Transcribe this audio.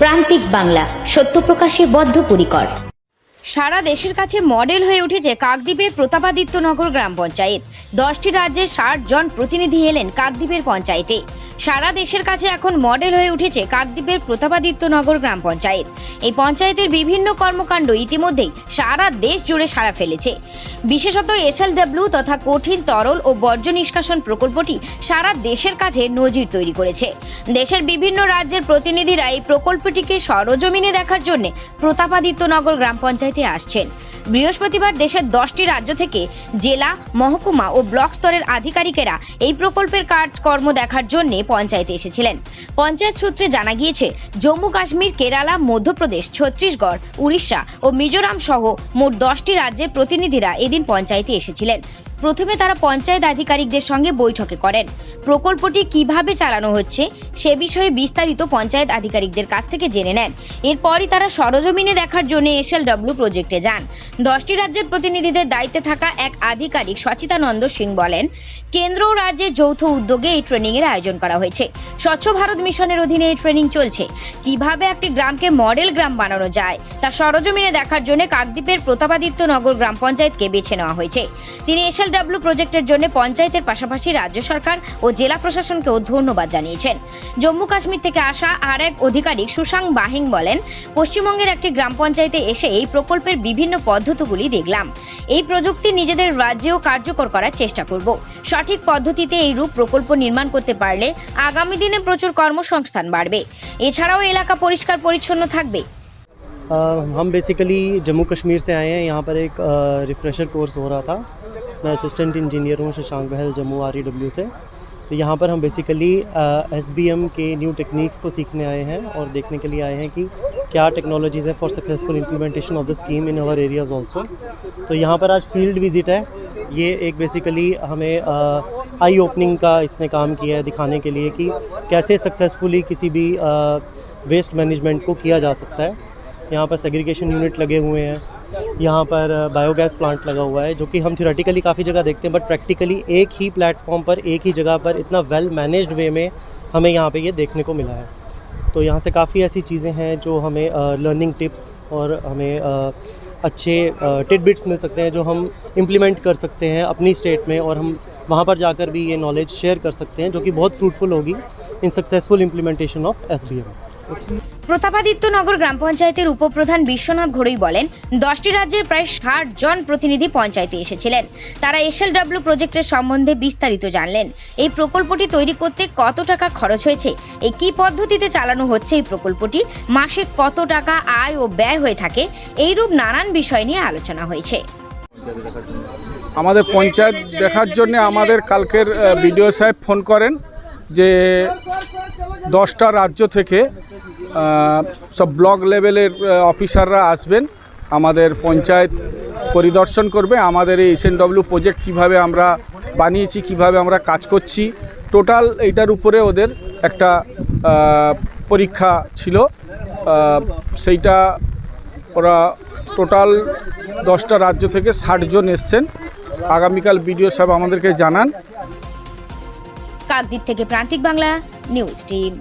প্রান্তিক বাংলা, সত্য প্রকাশে বদ্ধপরিকর। সারা দেশের কাছে মডেল হয়ে উঠেছে কাকদ্বীপের প্রতাপাদিত্য নগর গ্রাম পঞ্চায়েত। দশটি রাজ্যের ষাট জন প্রতিনিধি এলেন কাকদ্বীপের পঞ্চায়েতে। সারা দেশের কাছে এখন মডেল হয়ে উঠেছে কাকদ্বীপের প্রতাপাদিত্য নগর গ্রাম পঞ্চায়েত। এই পঞ্চায়েতের বিভিন্ন কর্মকাণ্ড ইতিমধ্যেই সারা দেশ জুড়ে সারা ফেলেছে। বিশেষত এসএলডব্লিউ তথা কঠিন তরল ও বর্জ্য নিষ্কাশন প্রকল্পটি সারা দেশের কাছে নজির তৈরি করেছে। দেশের বিভিন্ন রাজ্যের প্রতিনিধিরা এই প্রকল্পটিকে সরজমিনে দেখার জন্য প্রতাপাদিত্য নগর গ্রাম পঞ্চায়েতে আসছেন। বৃহস্পতিবার দেশের দশটি রাজ্য থেকে জেলা, মহকুমা ও ব্লক স্তরের আধিকারিকেরা এই প্রকল্পের কাজকর্ম দেখার জন্য পঞ্চায়েতে এসেছিলেন। পঞ্চায়েত সূত্রে জানা গিয়েছে, জম্মু কাশ্মীর, কেরালা, মধ্যপ্রদেশ, ছত্তিশগড়, উড়িষ্যা ও মিজোরাম সহ মোট দশটি রাজ্যের প্রতিনিধিরা এদিন পঞ্চায়েতে এসেছিলেন। প্রথমে তারা পঞ্চায়েত আধিকারিকদের সঙ্গে বৈঠকে করেন। প্রকল্পটি কীভাবে চালানো হচ্ছে, সে বিষয়ে বিস্তারিত পঞ্চায়েত আধিকারিকদের কাছ থেকে জেনে নেন। এরপরই তারা সরজমিনে দেখার জন্য এসএলডব্লিউ প্রজেক্টে যান। দশটি রাজ্যের প্রতিনিধিদের দায়িত্বে থাকা এক আধিকারিক সচিতানন্দ সিং বলেন, কেন্দ্র ও রাজ্যের যৌথ উদ্যোগে এই ট্রেনিং এর আয়োজন করা হয়েছে। স্বচ্ছ ভারত মিশনের অধীনে এই ট্রেনিং চলছে। কীভাবে একটি গ্রামকে মডেল গ্রাম বানানো যায়, তা সরজমিনে দেখার জন্য কাকদ্বীপের প্রতাপাদিত্য নগর গ্রাম পঞ্চায়েতকে বেছে নেওয়া হয়েছে। তিনি এসএলডব্লিউ প্রজেক্টের জন্য পঞ্চায়েতের পাশাপাশি রাজ্য সরকার ও জেলা প্রশাসনকেও ধন্যবাদ জানিয়েছেন জম্মু কাশ্মীর থেকে আসা আর এক অধিকারিক সুশাং বাহিং বলেন পশ্চিমবঙ্গের একটি গ্রাম পঞ্চায়েতে এসে এই প্রকল্পের বিভিন্ন পদ্ধতিগুলি দেখলাম এই প্রযুক্তি নিজেদের রাজ্যেও কার্যকর করার চেষ্টা করব সঠিক পদ্ধতিতে এই রূপ প্রকল্প নির্মাণ করতে পারলে আগামী দিনে প্রচুর কর্মসংস্থান বাড়বে এছাড়াও এলাকা পরিষ্কার পরিচ্ছন্ন থাকবে अ, हम बेसिकली जम्मू कश्मीर से आए हैं यहाँ पर एक रिफ़्रेशर कोर्स हो रहा था मैं असिस्टेंट इंजीनियर हूँ, शशांक बहल, जम्मू आर से। तो यहाँ पर हम बेसिकली एसबीएम के न्यू टेक्निक्स को सीखने आए हैं और देखने के लिए आए हैं कि क्या टेक्नोलॉजीज़ है for successful implementation of the scheme in our areas also तो यहाँ पर आज फ़ील्ड विज़िट है। ये एक बेसिकली हमें आई ओपनिंग का इसमें काम किया है दिखाने के लिए कि कैसे सक्सेसफुली किसी भी वेस्ट मैनेजमेंट को किया जा सकता है। यहाँ पर सेग्रीगेशन यूनिट लगे हुए हैं। यहाँ पर बायोगैस प्लांट लगा हुआ है जो कि हम थ्योरेटिकली काफ़ी जगह देखते हैं बट प्रैक्टिकली एक ही प्लेटफॉर्म पर एक ही जगह पर इतना वेल मैनेज्ड वे में हमें यहाँ पे ये देखने को मिला है। तो यहाँ से काफ़ी ऐसी चीज़ें हैं जो हमें लर्निंग टिप्स और हमें uh, अच्छे टिडबिट्स मिल सकते हैं जो हम इम्प्लीमेंट कर सकते हैं अपनी स्टेट में और हम वहाँ पर जाकर भी ये नॉलेज शेयर कर सकते हैं जो कि बहुत फ्रूटफुल होगी in successful implementation of S B M নগর গ্রাম পঞ্চায়েতের উপপ্রধান বিশ্বনাথ ঘড়ই বলেন, দশটি রাজ্যের প্রায় ষাট জন প্রতিনিধি পঞ্চায়েতে এসেছিলেন। তারা এসএলডব্লিউ প্রজেক্টের সম্বন্ধে বিস্তারিত জানলেন। এই প্রকল্পটি তৈরি করতে কত টাকা খরচ হয়েছে? এই কি পদ্ধতিতে চালানো হচ্ছে এই প্রকল্পটি? মাসে কত টাকা আয় ও ব্যয় হয়ে থাকে? এইরূপ নানান বিষয় নিয়ে আলোচনা হয়েছে। আমাদের পঞ্চায়েত দেখার জন্য আমাদের কালকের বিডিও সাহেব ফোন করেন। যে দশটা রাজ্য থেকে সব ব্লক লেভেলের অফিসাররা আসবেন, আমাদের পঞ্চায়েত পরিদর্শন করবে, আমাদের এই এসএনডব্লিউ প্রজেক্ট কীভাবে আমরা বানিয়েছি, কীভাবে আমরা কাজ করছি। টোটাল এইটার উপরে ওদের একটা পরীক্ষা ছিল সেইটা ওরা টোটাল দশটা রাজ্য থেকে ষাটজন এসছেন। আগামীকাল বিডিও সাহেব আমাদেরকে জানান কাকদ্বীপ থেকে প্রান্তিক বাংলা নিউজ টিম।